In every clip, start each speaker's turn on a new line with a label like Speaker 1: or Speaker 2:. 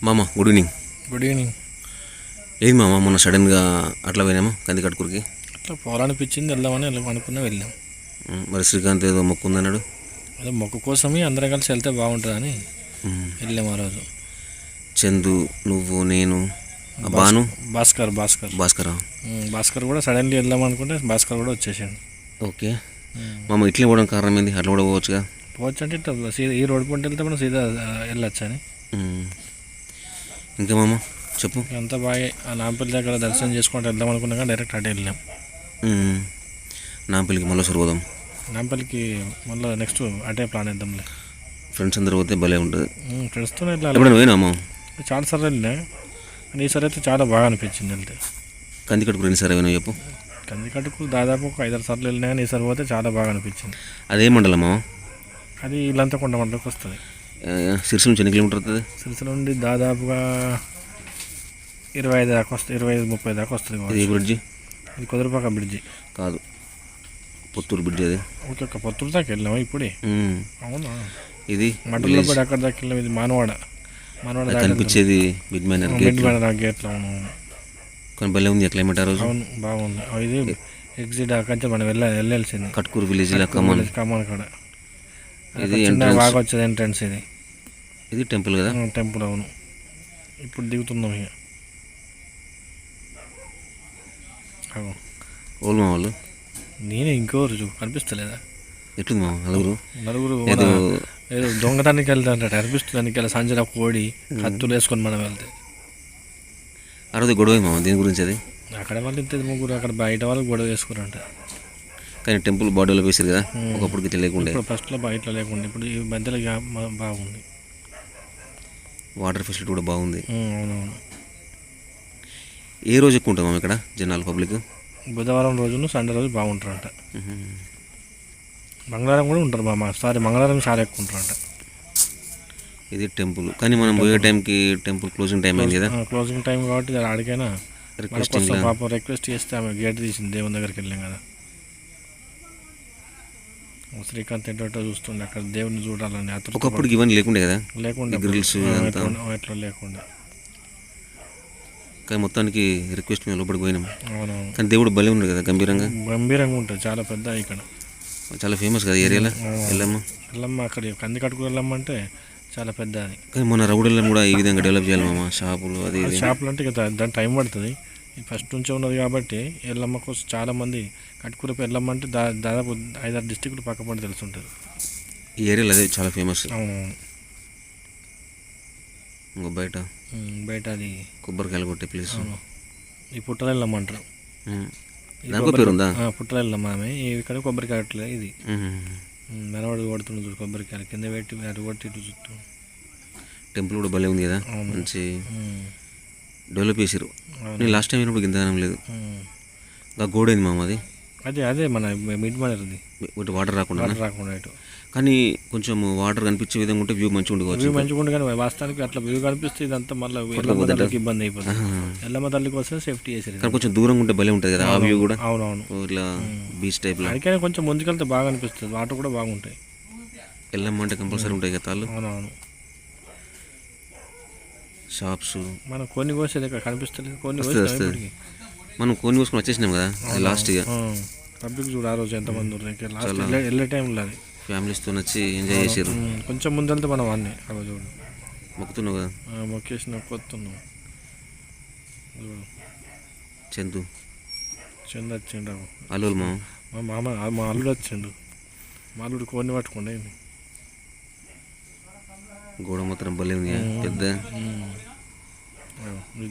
Speaker 1: మామ good evening
Speaker 2: good evening
Speaker 1: ఏది మామ మొన్న సడన్గా అట్లా పోయినామా? కంది కట్టుకురికి
Speaker 2: అట్లా పోవాలనిపించింది వెళ్దామని వెళ్ళాం అనుకున్నా వెళ్ళాం.
Speaker 1: మరి శ్రీకాంత్ ఏదో మొక్కు ఉందన్నాడు
Speaker 2: అదే మొక్క కోసమే అందరం కలిసి వెళ్తే బాగుంటుందని వెళ్ళాం ఆ రోజు.
Speaker 1: చందు నువ్వు నేను బాను
Speaker 2: భాస్కర్ భాస్కర్.
Speaker 1: భాస్కర్?
Speaker 2: భాస్కర్ కూడా సడన్లీ వెళ్దాం అనుకుంటే భాస్కర్ కూడా వచ్చేసాడు.
Speaker 1: ఓకే. మామ. ఇట్లా పోవడం కారణం ఏంది? అట్లా కూడా పోవచ్చుగా?
Speaker 2: పోవచ్చు అంటే ఈ రోడ్ పంట వెళ్తే మనం సీదా ఆ, వెళ్ళొచ్చు అని
Speaker 1: ఉమ్. ఇంకా మామ చెప్పు.
Speaker 2: అంతా బాగా ఆ నాంపల్లి దగ్గర దర్శనం చేసుకుంటూ వెళ్దాం అనుకున్నా కానీ డైరెక్ట్ అటే వెళ్ళాం
Speaker 1: ఉమ్. నా పెళ్ళికి మళ్ళీ ఒకసారి పోదాం.
Speaker 2: నాంపల్లికి మళ్ళీ నెక్స్ట్ అటే ప్లాన్ వేద్దాంలే
Speaker 1: ఫ్రెండ్స్ అందరూ పోతే భలే ఉంటుంది.
Speaker 2: ఫ్రెండ్స్తో వెళ్ళాలి.
Speaker 1: పోయినామా
Speaker 2: చాలా సార్లు వెళ్ళినా. కానీ ఈసారి అయితే చాలా బాగా అనిపించింది వెళ్తే.
Speaker 1: కంది కట్టుకుని ఎన్నిసారి పోయినా చెప్పు.
Speaker 2: కందికట్టుకు దాదాపు ఒక ఐదారు సార్లు వెళ్ళినా కానీ ఈసారి పోతే చాలా బాగా అనిపించింది.
Speaker 1: అదే మండలం మామ?
Speaker 2: అది ఇల్లంతా కొండ మండలికి వస్తుంది.
Speaker 1: ఆ, సిరిసిల్ల నుంచి ఎన్ని కిలోమీటర్ అవుతుంది
Speaker 2: సిరిసిల్ల నుండి దాదాపుగా ఇరవై ఐదు దాకా వస్తుంది ఇరవై ఐదు ముప్పై దాకా వస్తుంది.
Speaker 1: ఏ బ్రిడ్జి?
Speaker 2: ఇది కుదురుపాక బ్రిడ్జి.
Speaker 1: కాదు. పుత్తూరు బ్రిడ్జి అది.
Speaker 2: ఓకే ఒక పొత్తులు దాకా వెళ్ళాము ఇప్పుడే. అవునా?
Speaker 1: ఇది
Speaker 2: మటల్లో. కూడా అక్కడ దాకా వెళ్ళాం ఇది మానవాడ. మానవాడ
Speaker 1: కనిపించేది బిగ్ మైనర్ గేట్
Speaker 2: మిడ్ మన గేట్లో అవును
Speaker 1: కొన్ని భలే ఉంది క్లైమేట్ ఆ రోజు.
Speaker 2: అవును బాగుంది. ఇది ఎగ్జిట్ అక్కడి నుంచి మనం వెళ్ళాలి వెళ్ళాల్సింది.
Speaker 1: కట్కూరు విలేజ్ కమన్
Speaker 2: కమాన్ కాడ.
Speaker 1: ఇది.
Speaker 2: బాగా వచ్చేది ఎంట్రన్స్ ఇది.
Speaker 1: ఇది టెంపుల్ కదా?
Speaker 2: టెంపుల్ అవును. ఇప్పుడు దిగుతున్నాం ఇక.
Speaker 1: ఓల్మా వాళ్ళు?
Speaker 2: నేనే ఇంకోరు చూ కనిపిస్తలేదా?
Speaker 1: ఎట్లుంది మా నలుగురు?
Speaker 2: నలుగురు
Speaker 1: ఏదో
Speaker 2: మన- ఏదో దొంగతానికి వెళ్తాంట అనిపిస్తుంది వెళ్ళి సంజన కోడి కత్తులు వేసుకొని మనం వెళ్తే.
Speaker 1: రోజు గొడవ దీని గురించి అది?
Speaker 2: అక్కడ వాళ్ళు ఇంత ముగ్గురు అక్కడ బయట వాళ్ళు గొడవ వేసుకురంట
Speaker 1: కానీ టెంపుల్ బాడీలో వేసారు కదా? ఒకప్పుడు
Speaker 2: ఇప్పుడు ఫస్ట్లో బయట లేకుండా. ఇప్పుడు ఈ మధ్యలో బాగుంది.
Speaker 1: వాటర్ ఫెసిలిటీ కూడా బాగుంది.
Speaker 2: అవునవును.
Speaker 1: ఏ రోజు ఎక్కువ మామ ఇక్కడ జనాలు పబ్లిక్?
Speaker 2: బుధవారం రోజును సండే రోజు బాగుంటారంట. మంగళవారం కూడా ఉంటారు మా సారీ మంగళవారం చాలా ఎక్కువ ఉంటారంట.
Speaker 1: ఇది టెంపుల్. కానీ మనం పోయే టైంకి టెంపుల్ క్లోజింగ్ టైం అయింది కదా.
Speaker 2: క్లోజింగ్ టైం కాబట్టి
Speaker 1: రిక్వెస్టింగ్
Speaker 2: కోసం పాపం రిక్వెస్ట్ చేస్తే ఆమె గేట్ తీసింది దేవుని దగ్గరికి వెళ్ళాం కదా. శ్రీకాంత్ ఏంటో చూస్తుండే అక్కడ దేవుని చూడాలని అతను
Speaker 1: ఒకప్పుడు ఇవన్నీ లేకుండే కదా?
Speaker 2: లేకుండా ఎట్లా లేకుండా.
Speaker 1: కానీ మొత్తానికి రిక్వెస్ట్ మీద లోపలికి పోయినాం.
Speaker 2: అవునవును.
Speaker 1: కానీ దేవుడు భలే ఉన్నాడు కదా గంభీరంగా?
Speaker 2: గంభీరంగా ఉంటుంది చాలా పెద్ద ఇక్కడ.
Speaker 1: చాలా ఫేమస్ కదా ఏరియాలో? వెళ్ళమ్మ
Speaker 2: వెళ్ళమ్మ అక్కడ కంది కట్టుకు వెళ్ళమ్మంటే చాలా పెద్ద అది.
Speaker 1: కానీ మన రౌడీలను కూడా ఈ విధంగా డెవలప్ చేయాలి మామ షాపులు అది
Speaker 2: షాపులు అంటే దాని టైం పడుతుంది. ఫస్ట్ నుంచే ఉన్నది కాబట్టి ఎల్లమ్మ కోసం చాలా మంది కట్టుకురపు ఎల్లమ్మ అంటే దా దాదాపు ఐదారు డిస్టిక్లు పక్కపండి తెలుసుంటుంది
Speaker 1: ఈ ఏరియాలో అదే చాలా ఫేమస్
Speaker 2: అవునవును
Speaker 1: ఇంకో బయట.
Speaker 2: బయట అది.
Speaker 1: కొబ్బరికాయలు కొట్టే ప్లేస్.
Speaker 2: ఈ పుట్టలు ఎల్లమ్మ అంటారు
Speaker 1: దానికో పేరు ఉందా
Speaker 2: పుట్టల ఎల్లమ్మ ఆమె. ఇక్కడ కొబ్బరికాయ అట్లే ఇది. మెనవాడు కొడుతుంది చూడు కొబ్బరికాయలు. కింద పెట్టి అటు కొట్టి ఇటు చుట్టూ.
Speaker 1: టెంపుల్ కూడా భలే ఉంది కదా. మంచి డెవలప్ చేసారు. నేను లాస్ట్ టైం అయినప్పుడు ఇంతగానం లేదు. ఇంకా గోడైంది మామ అది
Speaker 2: అదే అదే మన మిడ్ మనది
Speaker 1: ఒకటి వాటర్ రాకుండా
Speaker 2: వాటర్ రాకుండా ఇటు.
Speaker 1: కానీ కొంచెం వాటర్ కనిపించే విధంగా ఉంటే వ్యూ మంచిగా ఉండవచ్చు
Speaker 2: వ్యూ మంచిగా ఉండే కానీ వాస్తవానికి అట్లా వ్యూ కనిపిస్తే ఇదంతా మళ్ళీ ఎల్లమ్మ ఇబ్బంది అయిపోతుంది. ఎల్లమ్మ తల్లి కోసం సేఫ్టీ చేసేది
Speaker 1: కానీ కొంచెం దూరంగా ఉంటే భలే ఉంటుంది కదా ఆ వ్యూ కూడా?
Speaker 2: అవునవును
Speaker 1: ఇట్లా బీచ్ టైప్లో
Speaker 2: అడికైనా కొంచెం ముందుకెళ్తే బాగా అనిపిస్తుంది. వాటర్ కూడా బాగుంటాయి.
Speaker 1: వెళ్ళమ్మ అంటే కంపల్సరీ ఉంటాయి కదా తాళ్ళు?
Speaker 2: అవునవును.
Speaker 1: షాప్స్.
Speaker 2: మనం కొన్ని కోసేది ఇక్కడ కనిపిస్తలేదు. కొన్ని
Speaker 1: మనం కొన్ని కోసుకొని వచ్చేసినాం కదా లాస్ట్ ఇక.
Speaker 2: పబ్లిక్ చూడు ఆ రోజు ఎంతమంది ఉన్నారు. లాస్ట్ వెళ్ళే టైంలో అది.
Speaker 1: ఫ్యామిలీస్తో వచ్చి ఎంజాయ్ చేసారు
Speaker 2: కొంచెం ముందెళ్తే మనం అన్నీ ఆ రోజు చూడు
Speaker 1: మొక్కుతున్నావు కదా?
Speaker 2: ఆ, మొక్కేసిన కొత్తున్నాం
Speaker 1: చందు.
Speaker 2: చంద వచ్చిండు
Speaker 1: అల్లులు మా
Speaker 2: మా మామ మా అల్లుడు వచ్చిండు. మా అల్లుడు కోడిని పట్టుకుండా
Speaker 1: గోడ మాత్రం భలే ఉంది పెద్ద.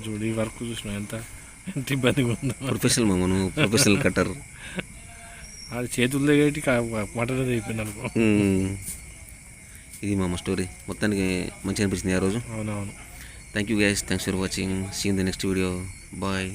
Speaker 2: చూడు ఈ వర్క్ చూసిన ఎంత? ఎంత ఇబ్బందిగా ఉందో.
Speaker 1: ప్రొఫెషనల్ మా మనం ప్రొఫెషనల్ కట్టర్.
Speaker 2: అది చేతులు దగ్గరికి మటన్ అయిపోయింది అనుకో
Speaker 1: ఇది మా స్టోరీ. మొత్తానికి మంచిగా అనిపించింది ఆ రోజు.
Speaker 2: అవునవును.
Speaker 1: Thank you guys thanks for watching see in the next video bye